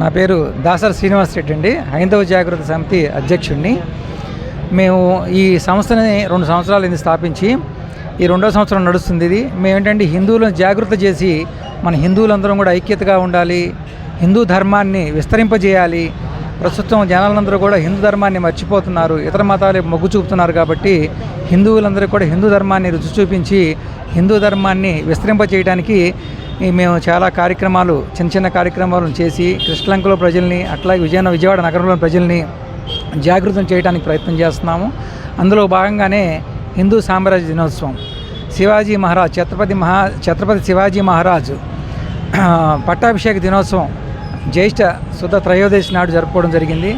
నా పేరు దాసర్ శ్రీనివాస్ రెడ్డి అండి హైందవ జాగృత సమితి అధ్యక్షుడిని మేము ఈ సంస్థని రెండు సంవత్సరాలు ఇది స్థాపించి ఈ రెండో సంవత్సరం నడుస్తుంది ఇది. మేమేంటంటే హిందువులను జాగృత చేసి మన హిందువులందరం కూడా ఐక్యతగా ఉండాలి హిందూ ధర్మాన్ని విస్తరింపజేయాలి. ప్రస్తుతం జనాలందరూ కూడా హిందూ ధర్మాన్ని మర్చిపోతున్నారు ఇతర మతాలు మొగ్గు చూపుతున్నారు కాబట్టి హిందువులందరూ కూడా హిందూ ధర్మాన్ని రుచి చూపించి హిందూ ధర్మాన్ని విస్తరింపజేయడానికి మేము చాలా కార్యక్రమాలు చిన్న చిన్న కార్యక్రమాలను చేసి కృష్ణలంకలో ప్రజల్ని అట్లాగే విజయనగరం విజయవాడ నగరంలో ప్రజల్ని జాగృతం చేయడానికి ప్రయత్నం చేస్తున్నాము. అందులో భాగంగానే హిందూ సామ్రాజ్య దినోత్సవం. శివాజీ మహారాజ్ ఛత్రపతి మహా ఛత్రపతి శివాజీ మహారాజు పట్టాభిషేక దినోత్సవం జ్యేష్ఠ శుద్ధ త్రయోదశి నాడు జరుపుకోవడం జరిగింది.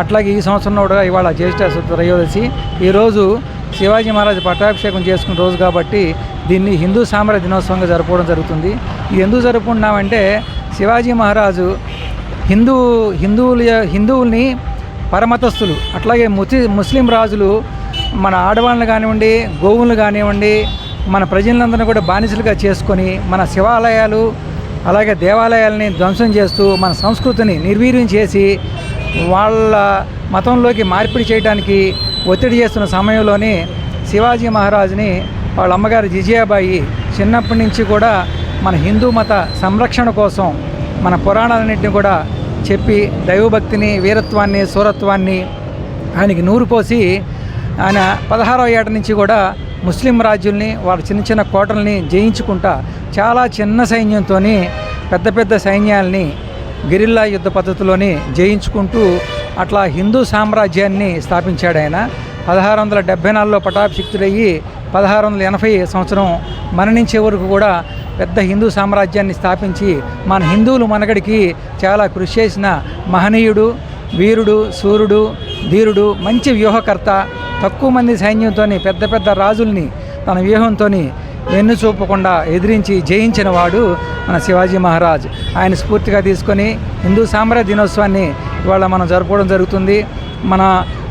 అట్లాగే ఈ సంవత్సరం కూడా ఇవాళ జ్యేష్ఠ శుద్ధ త్రయోదశి. ఈరోజు శివాజీ మహారాజు పట్టాభిషేకం చేసుకున్న రోజు కాబట్టి దీన్ని హిందూ సామ్రాజ్య దినోత్సవంగా జరుపుకోవడం జరుగుతుంది. ఇది ఎందుకు జరుపుకుంటున్నామంటే శివాజీ మహారాజు హిందూ హిందువుల హిందువుల్ని పరమతస్థులు అట్లాగే ముసి ముస్లిం రాజులు మన ఆడవాళ్ళని కానివ్వండి గోవులను కానివ్వండి మన ప్రజలందరినీ కూడా బానిసలుగా చేసుకొని మన శివాలయాలు అలాగే దేవాలయాల్ని ధ్వంసం చేస్తూ మన సంస్కృతిని నిర్వీర్యం చేసి వాళ్ళ మతంలోకి మార్పిడి చేయడానికి ఒత్తిడి చేస్తున్న సమయంలోనే శివాజీ మహారాజుని వాళ్ళ అమ్మగారు జిజియాబాయి చిన్నప్పటి నుంచి కూడా మన హిందూ మత సంరక్షణ కోసం మన పురాణాలన్నింటినీ కూడా చెప్పి దైవభక్తిని వీరత్వాన్ని సూరత్వాన్ని ఆయనకి నూరు పోసి ఆయన పదహారవ ఏట నుంచి కూడా ముస్లిం రాజ్యుల్ని వాళ్ళ చిన్న చిన్న కోటల్ని జయించుకుంటా చాలా చిన్న సైన్యంతో పెద్ద పెద్ద సైన్యాల్ని గెరిల్లా యుద్ధ పద్ధతిలోని జయించుకుంటూ అట్లా హిందూ సామ్రాజ్యాన్ని స్థాపించాడు ఆయన. పదహారు వందల డెబ్బై నాలుగులో పటాభిషిక్తుడయ్యి పదహారు వందల ఎనభై సంవత్సరం మరణించే వరకు కూడా పెద్ద హిందూ సామ్రాజ్యాన్ని స్థాపించి మన హిందువులు మనగడికి చాలా కృషి చేసిన మహనీయుడు వీరుడు సూర్యుడు ధీరుడు మంచి వ్యూహకర్త తక్కువ మంది సైన్యంతో పెద్ద పెద్ద రాజుల్ని తన వ్యూహంతో వెన్ను చూపకుండా ఎదిరించి జయించిన వాడు మన శివాజీ మహారాజ్. ఆయన స్ఫూర్తిగా తీసుకొని హిందూ సామ్రాజ్య దినోత్సవాన్ని ఇవాళ మనం జరుపుకోవడం జరుగుతుంది. మన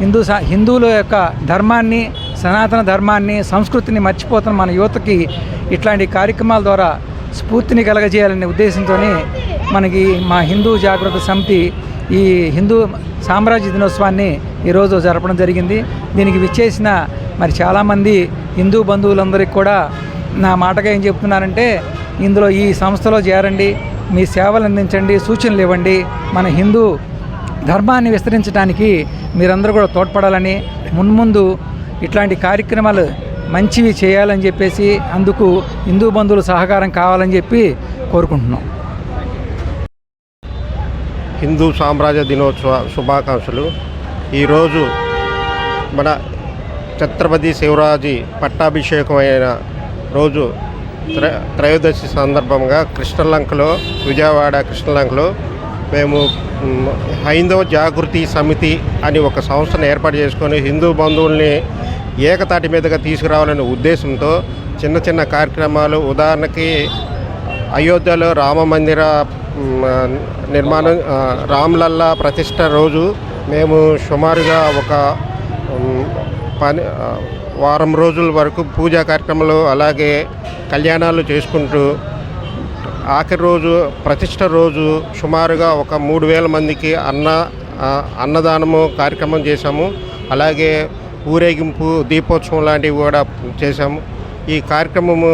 హిందూ సా హిందువుల యొక్క ధర్మాన్ని సనాతన ధర్మాన్ని సంస్కృతిని మర్చిపోతున్న మన యువతకి ఇట్లాంటి కార్యక్రమాల ద్వారా స్ఫూర్తిని కలగజేయాలనే ఉద్దేశంతో మనకి మా హిందూ జాగ్రత్త సమితి ఈ హిందూ సామ్రాజ్య దినోత్సవాన్ని ఈరోజు జరపడం జరిగింది. దీనికి విచ్చేసిన మరి చాలామంది హిందూ బంధువులందరికీ కూడా నా మాటగా ఏం చెప్తున్నారంటే ఇందులో ఈ సంస్థలో చేరండి మీ సేవలు అందించండి సూచనలు ఇవ్వండి. మన హిందూ ధర్మాన్ని విస్తరించడానికి మీరందరూ కూడా తోడ్పడాలని మున్ముందు ఇట్లాంటి కార్యక్రమాలు మంచివి చేయాలని చెప్పేసి అందుకు హిందూ బంధువుల సహకారం కావాలని చెప్పి కోరుకుంటున్నాం. హిందూ సామ్రాజ్య దినోత్సవ శుభాకాంక్షలు. ఈరోజు మన ఛత్రపతి శివరాజీ పట్టాభిషేకం అయిన రోజు త్ర త్రయోదశి సందర్భంగా కృష్ణలంకలో విజయవాడ కృష్ణలంకలో మేము హైందవ జాగృతి సమితి అని ఒక సంస్థను ఏర్పాటు చేసుకొని హిందూ బంధువుల్ని ఏకతాటి మీదుగా తీసుకురావాలనే ఉద్దేశంతో చిన్న చిన్న కార్యక్రమాలు ఉదాహరణకి అయోధ్యలో రామ మందిర నిర్మాణం రామ్లల్లా ప్రతిష్ట రోజు మేము సుమారుగా ఒక పని వారం రోజుల వరకు పూజా కార్యక్రమాలు అలాగే కళ్యాణాలు చేసుకుంటూ ఆఖరి రోజు ప్రతిష్ట రోజు సుమారుగా ఒక మూడు వేల మందికి అన్న అన్నదానము కార్యక్రమం చేశాము. అలాగే ఊరేగింపు దీపోత్సవం లాంటివి కూడా చేశాము. ఈ కార్యక్రమము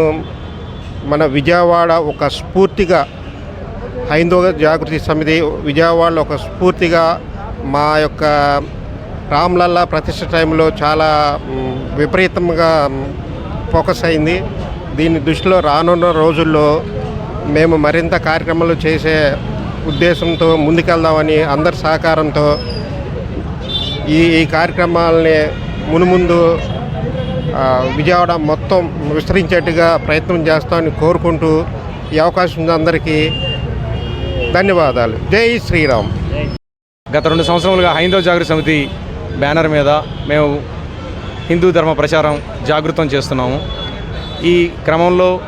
మన విజయవాడ ఒక స్ఫూర్తిగా హైందవ జాగృతి సమితి విజయవాడలో ఒక స్ఫూర్తిగా మా యొక్క రామ్లల్లా ప్రతిష్ట టైంలో చాలా విపరీతంగా ఫోకస్ అయింది. దీని దృష్టిలో రానున్న రోజుల్లో మేము మరింత కార్యక్రమాలు చేసే ఉద్దేశంతో ముందుకెళ్దామని అందరి సహకారంతో ఈ ఈ కార్యక్రమాలని మునుముందు విజయవాడ మొత్తం విస్తరించేట్టుగా ప్రయత్నం చేస్తామని కోరుకుంటూ ఈ అవకాశం ఉంది అందరికీ. ధన్యవాదాలు. జై శ్రీరామ్. గత రెండు సంవత్సరాలుగా హైందవ జాగృతి సమితి బ్యానర్ మీద మేము హిందూ ధర్మ ప్రచారం జాగృతం చేస్తున్నాము. ఈ క్రమంలో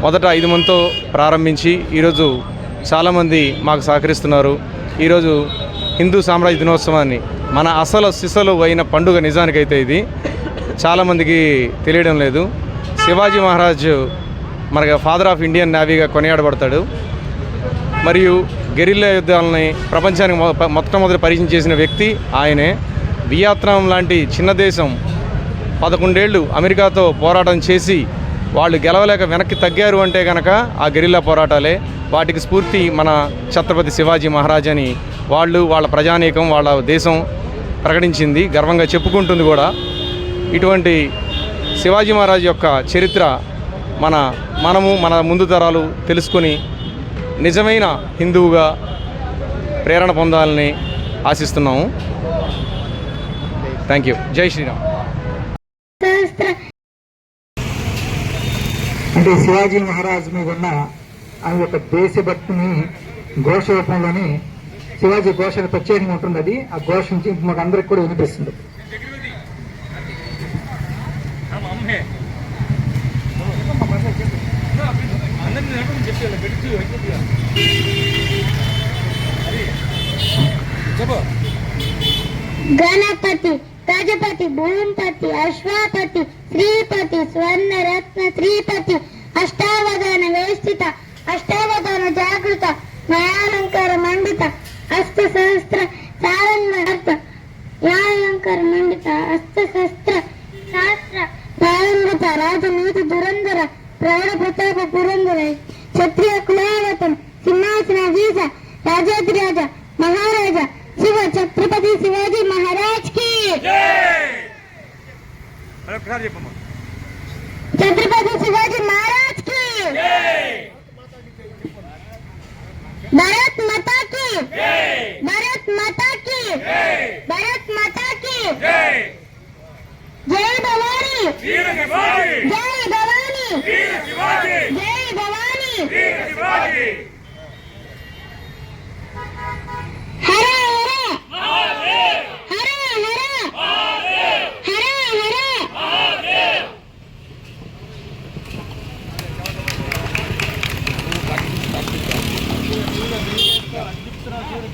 మొదట ఐదు మందితో ప్రారంభించి ఈరోజు చాలామంది మాకు సహకరిస్తున్నారు. ఈరోజు హిందూ సామ్రాజ్య దినోత్సవాన్ని మన అసలు సిసలు అయిన పండుగ నిజానికైతే ఇది. చాలామందికి తెలియడం లేదు. శివాజీ మహారాజ్ మనకి ఫాదర్ ఆఫ్ ఇండియన్ నేవీగా కొనియాడబడతాడు. మరియు గెరిల్లా యుద్ధాలని ప్రపంచానికి మొ- మొట్టమొదటి పరిచయం చేసిన వ్యక్తి ఆయనే. వియత్నాం లాంటి చిన్న దేశం పదకొండేళ్ళు అమెరికాతో పోరాటం చేసి వాళ్ళు గెలవలేక వెనక్కి తగ్గారు అంటే కనుక ఆ గెరిల్లా పోరాటాలే. వాటికి స్ఫూర్తి మన ఛత్రపతి శివాజీ మహారాజ్ అని వాళ్ళు వాళ్ళ ప్రజానీకం వాళ్ళ దేశం ప్రకటించింది. గర్వంగా చెప్పుకుంటుంది కూడా. ఇటువంటి శివాజీ మహారాజ్ యొక్క చరిత్ర మన మనము మన ముందు తరాలు తెలుసుకొని నిజమైన హిందువుగా ప్రేరణ పొందాలని ఆశిస్తున్నాము. Thank you. జై శ్రీరామ్. అంటే శివాజీ మహారాజ్ మీద ఉన్న ఆ యొక్క దేశభక్తిని ఘోష రూపంలోని శివాజీ ఘోష ప్రత్యేకంగా ఉంటుంది. అది ఆ ఘోష నుంచి మాకు అందరికి కూడా వినిపిస్తుంది. గణపతి ప్రజపతి భూంపతి అశ్వాపతి శ్రీపతి స్వర్ణ రత్న శ్రీపతి అష్టావధాన వేష్టిత అష్టావధాన జాగృత న్యాయాలంకార మండిత అస్త సహస్ర సారంగ న్యాయాలంకార మండిత అస్త సహస్ర శాస్త్ర న్యాయంగత రాజనీతి దురంధర ప్రౌఢ ప్రతాప పురంధర క్షత్రియ కులావతం సింహాసన సింహాసనాధీశ రాజాధిరాజ మహారాజా శివ ఛత్రపతి శివాజీ మహారాజ్కి ఛత్రపతి శివాజీ మహారాజ్కి భారత్ మాతా కి భారత్ మాతా కి భారత్ మాతా కి జై భవానీ జై భవానీ జై భవానీ చూస్తున్నావు చూడు